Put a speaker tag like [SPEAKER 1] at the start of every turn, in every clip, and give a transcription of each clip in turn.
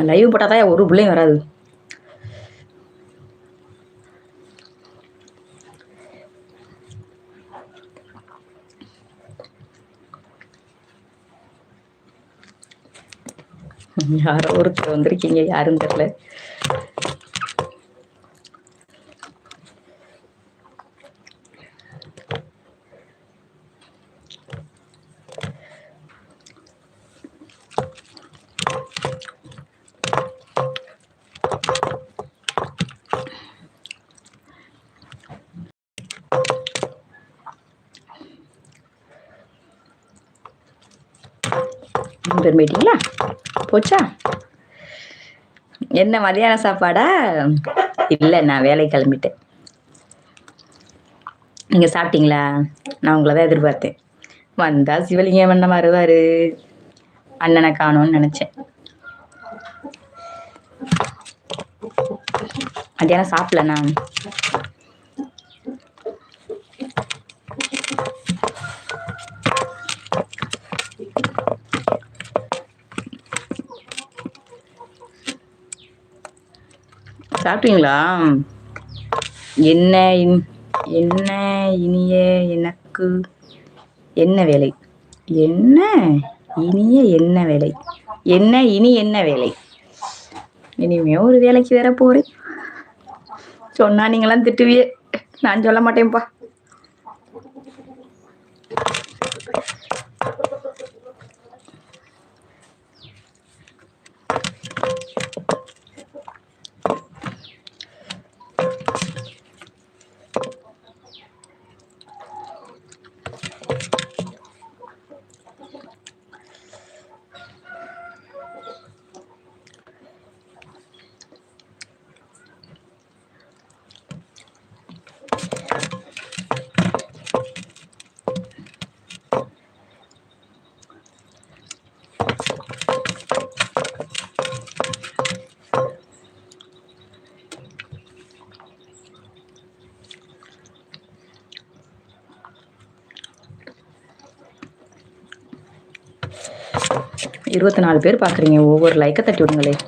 [SPEAKER 1] நம்ம லைவ் போட்டால் தான் ஒரு பிள்ளையும் வராது. யாரோ ஒருத்தர் வந்திருக்கீங்க யாருன்னு தெரியல. மூணு பேர் போயிட்டீங்களா போச்சா? என்ன மதியான சாப்பாடா? இல்லை நான் வேலை கிளம்பிட்டேன். நீங்கள் சாப்பிட்டீங்களா? நான் உங்களை தான் எதிர்பார்த்தேன். வந்தால் சிவலிங்கம் பண்ண வருவார். அண்ணனை காணோன்னு நினச்சேன். மத்தியானம் சாப்பிடல சாப்பிட்டீங்களா? என்ன இன்- என்ன இனிய எனக்கு? என்ன வேலை? என்ன இனிய என்ன வேலை? என்ன இனி என்ன வேலை? இனிமே ஒரு வேலைக்கு வேற போறேன். சொன்னா நீங்களாம் திட்டுவியே. நான் சொல்ல மாட்டேன்ப்பா. இருபத்தி நாலு பேர் பார்க்குறீங்க ஒவ்வொரு லைக்கை தட்டி விடுங்களேன்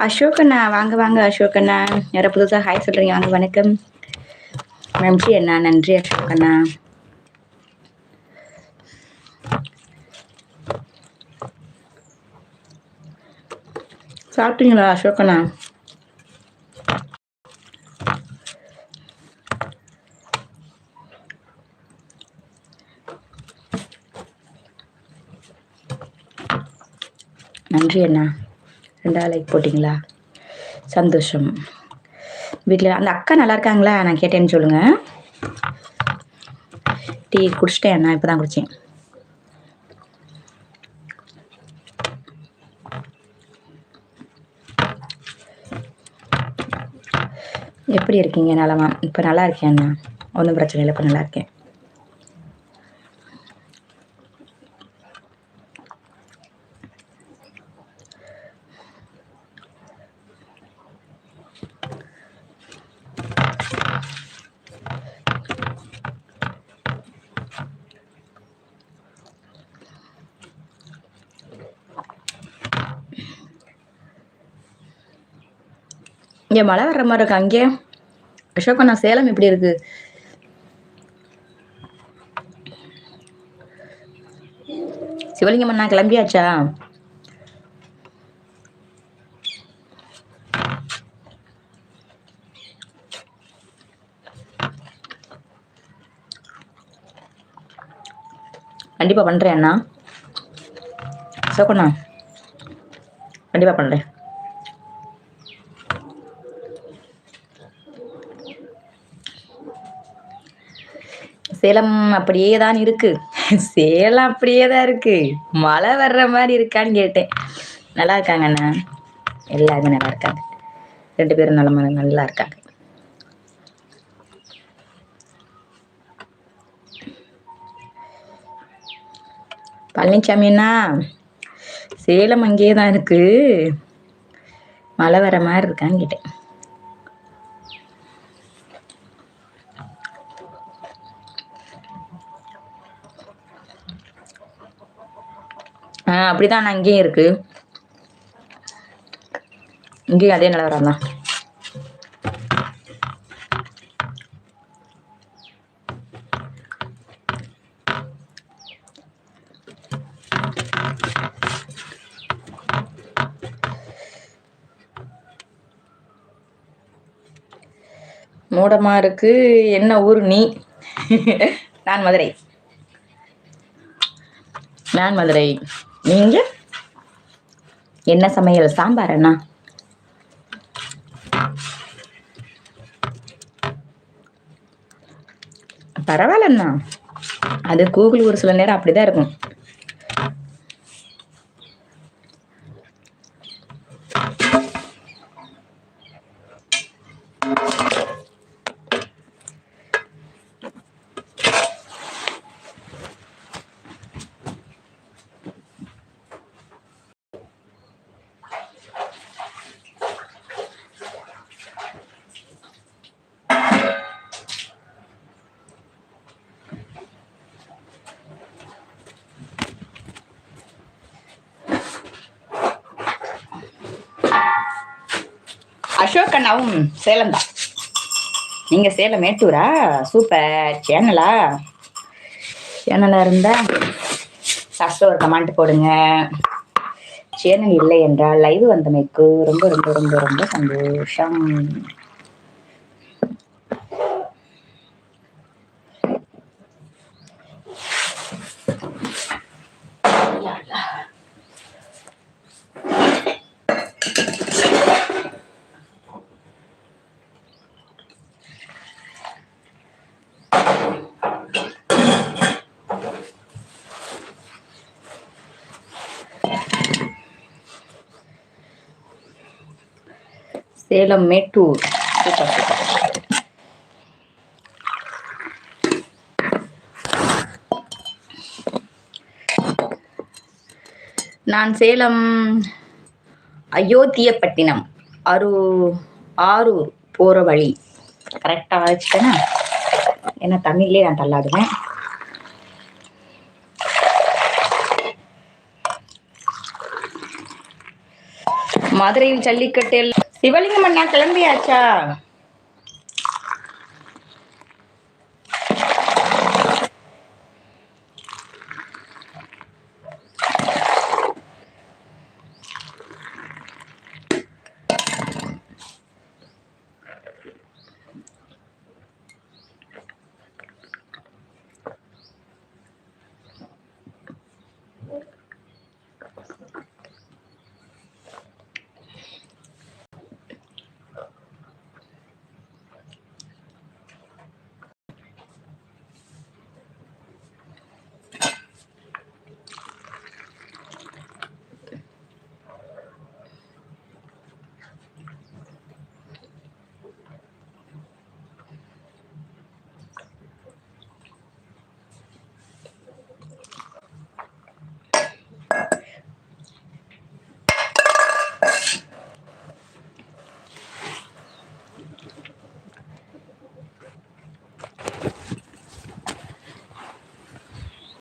[SPEAKER 1] அசோகண்ணா வாங்க வாங்க அசோகண்ணா. யாரோ புதுசாக ஹாய் சொல்கிறீங்க வாங்க வணக்கம். நன்றி அண்ணா நன்றி அசோகண்ணா. சாப்பிட்டீங்களா அசோகண்ணா? நன்றி அண்ணா. ரெண்டாவது லைக் போட்டிங்களா? சந்தோஷம். வீட்டில் அந்த அக்கா நல்லா இருக்காங்களா? நான் கேட்டேன்னு சொல்லுங்கள் டீ குடிச்சிட்டேன் அண்ணா இப்போ தான் குடித்தேன் எப்படி இருக்கீங்க நலமா? இப்போ நல்லா இருக்கேன் அண்ணா. ஒன்றும் பிரச்சனை இல்லை இப்போ நல்லா இருக்கேன். இங்கே மழை வர்ற மாதிரி இருக்கு. அங்கே அசோகண்ணா சேலம் எப்படி இருக்கு? சிவலிங்கம் அண்ணா கிளம்பியாச்சா? கண்டிப்பாக பண்ணுறேன் அண்ணா. சோக்கண்ணா கண்டிப்பாக பண்ணுறேன் சேலம் அப்படியே தான் இருக்கு. சேலம் அப்படியே தான் இருக்கு. மழை வர்ற மாதிரி இருக்கான்னு கேட்டேன். நல்லா இருக்காங்க அண்ணா. எல்லாருமே நல்லா இருக்காங்க. ரெண்டு பேரும் நல்ல நல்லா இருக்காங்க. பழனிசாமி அண்ணா சேலம் அங்கேயே தான் இருக்கு. மழை வர மாதிரி இருக்கான்னு கேட்டேன். அப்படிதான் நான் இங்கேயும் இருக்கு. இங்கேயும் அதே நிலவரம் தான். மூடமா இருக்கு. என்ன ஊர் நீ? நான் மதுரை. நான் மதுரை. நீங்க? என்ன சமையல்? சாம்பார் அண்ணா? பரவாயில்லண்ணா அது கூகுள் ஒரு சில நேரம் அப்படிதான் இருக்கும். அசோக் அண்ணாவும் சேலம் தான். நீங்கள் சேலம் மேட்டூரா? சூப்பர். சேனலா? சேனலாக இருந்தால் ஃபஸ்ட்டு ஒரு கமெண்ட் போடுங்க. சேனல் இல்லை என்றால் லைவ் வந்தமைக்கு ரொம்ப ரொம்ப ரொம்ப ரொம்ப சந்தோஷம். சேலம் மேட்டூர். Super super. நான் சேலம் அயோத்தியப்பட்டினம் அரு ஆரூர் போகிற வழி. கரெக்டாக வச்சுட்டேன்னா ஏன்னா தமிழ்லேயே நான் தள்ளாடுவேன். மதுரையில் ஜல்லிக்கட்டில் சிவலிங்கம் அண்ணா கிளம்பியாச்சா?